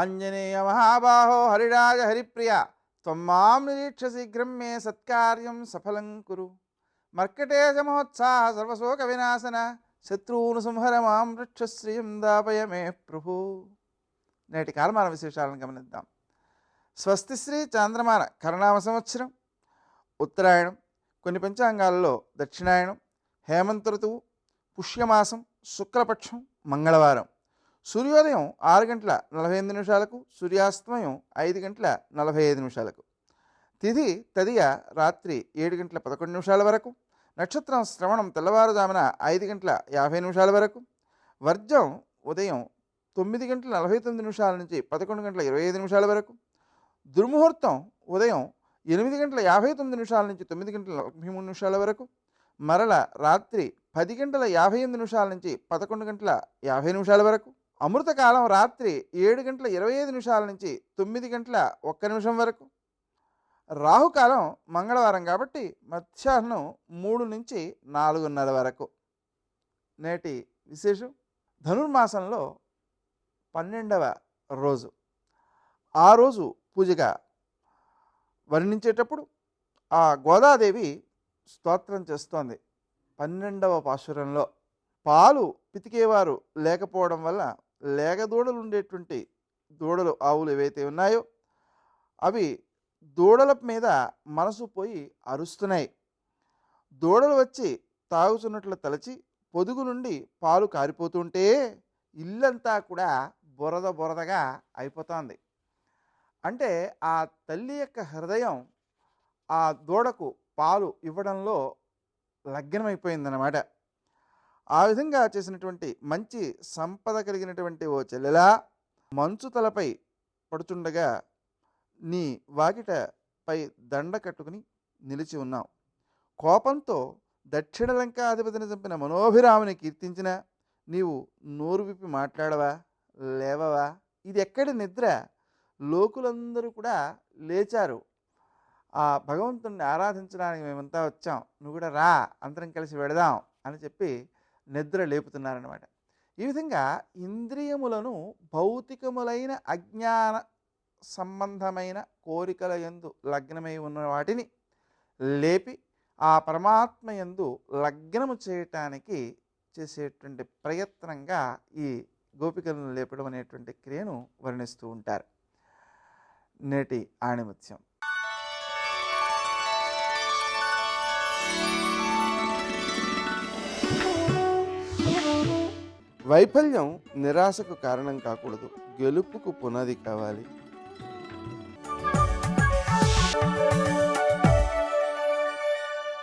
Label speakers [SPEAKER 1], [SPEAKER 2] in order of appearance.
[SPEAKER 1] ఆంజనేయ మహాబాహో హరిరాజ హరిప్రియ త్వమ్మాం నిరీక్ష శీఘ్రం మే సత్కార్యం సఫలం కురు. మర్కటేశ మహోత్సాహ సర్వశోక వినాశన శత్రువును సంహర మాం వృక్షశ్రియం దాపయ మే ప్రభు. నేటి కాలమాన విశేషాలను గమనిద్దాం. స్వస్తి శ్రీ చాంద్రమాన కరణామ సంవత్సరం. ఉత్తరాయణం కొన్ని పంచాంగాల్లో దక్షిణాయనం హేమంత ఋతువు పుష్యమాసం శుక్లపక్షం మంగళవారం. సూర్యోదయం ఆరు గంటల నలభై ఎనిమిది నిమిషాలకు సూర్యాస్తమయం ఐదు గంటల నలభై ఐదు నిమిషాలకు. తిథి తదియ రాత్రి ఏడు గంటల పదకొండు నిమిషాల వరకు. నక్షత్రం శ్రవణం తెల్లవారుజామున ఐదు గంటల యాభై నిమిషాల వరకు. వర్జం ఉదయం తొమ్మిది గంటల నలభై తొమ్మిది నిమిషాల నుంచి పదకొండు గంటల ఇరవై ఐదు నిమిషాల వరకు. దుర్ముహూర్తం ఉదయం ఎనిమిది గంటల యాభై తొమ్మిది నిమిషాల నుంచి తొమ్మిది గంటల నలభై మూడు నిమిషాల వరకు. మరల రాత్రి పది గంటల యాభై ఎనిమిది నిమిషాల నుంచి పదకొండు గంటల యాభై నిమిషాల వరకు. అమృతకాలం రాత్రి ఏడు గంటల ఇరవై ఐదు నిమిషాల నుంచి తొమ్మిది గంటల ఒక్క నిమిషం వరకు. రాహుకాలం మంగళవారం కాబట్టి మధ్యాహ్నం మూడు నుంచి నాలుగున్నర వరకు. నేటి విశేషం ధనుర్మాసంలో పన్నెండవ రోజు. ఆ రోజు పూజగా వర్ణించేటప్పుడు ఆ గోదాదేవి స్తోత్రం చేస్తోంది. పన్నెండవ పాశురంలో. పాలు పితికేవారు లేకపోవడం వల్ల లేగ దూడలు ఉండేటువంటి దూడలు ఆవులు ఏవైతే ఉన్నాయో అవి దూడల మీద మనసు పోయి అరుస్తున్నాయి. దూడలు వచ్చి తాగుతున్నట్లు తలచి పొదుగు నుండి పాలు కారిపోతుంటే ఇల్లంతా కూడా బురద బురదగా అయిపోతుంది. అంటే ఆ తల్లి యొక్క హృదయం ఆ దూడకు పాలు ఇవ్వడంలో లగ్నమైపోయిందన్నమాట. ఆ విధంగా చేసినటువంటి మంచి సంపద కలిగినటువంటి ఓ చెల్లెలా మంచు తలపై పడుచుండగా నీ వాకిటపై దండ కట్టుకుని నిలిచి ఉన్నావు. కోపంతో దక్షిణ లంకాధిపతిని చంపిన మనోభిరాముని కీర్తించిన నీవు నోరు విప్పి మాట్లాడవా? లేవవా? ఇది ఎక్కడి నిద్ర? లోకులందరూ కూడా లేచారు. ఆ భగవంతుణ్ణి ఆరాధించడానికి మేమంతా వచ్చాం. నువ్వు కూడా రా అందరం కలిసి వెడదాం అని చెప్పి నిద్ర లేపుతున్నారనమాట ఈ విధంగా ఇంద్రియములను భౌతికములైన అజ్ఞాన సంబంధమైన కోరికల ఎందు లగ్నమై ఉన్న వాటిని లేపి ఆ పరమాత్మ యందు లగ్నము చేయటానికి చేసేటువంటి ప్రయత్నంగా ఈ గోపికలను లేపడం అనేటువంటి క్రియను వర్ణిస్తూ ఉంటారు. నేటి ఆణిముత్యం. వైఫల్యం నిరాశకు కారణం కాకూడదు. గెలుపుకు పునాది కావాలి.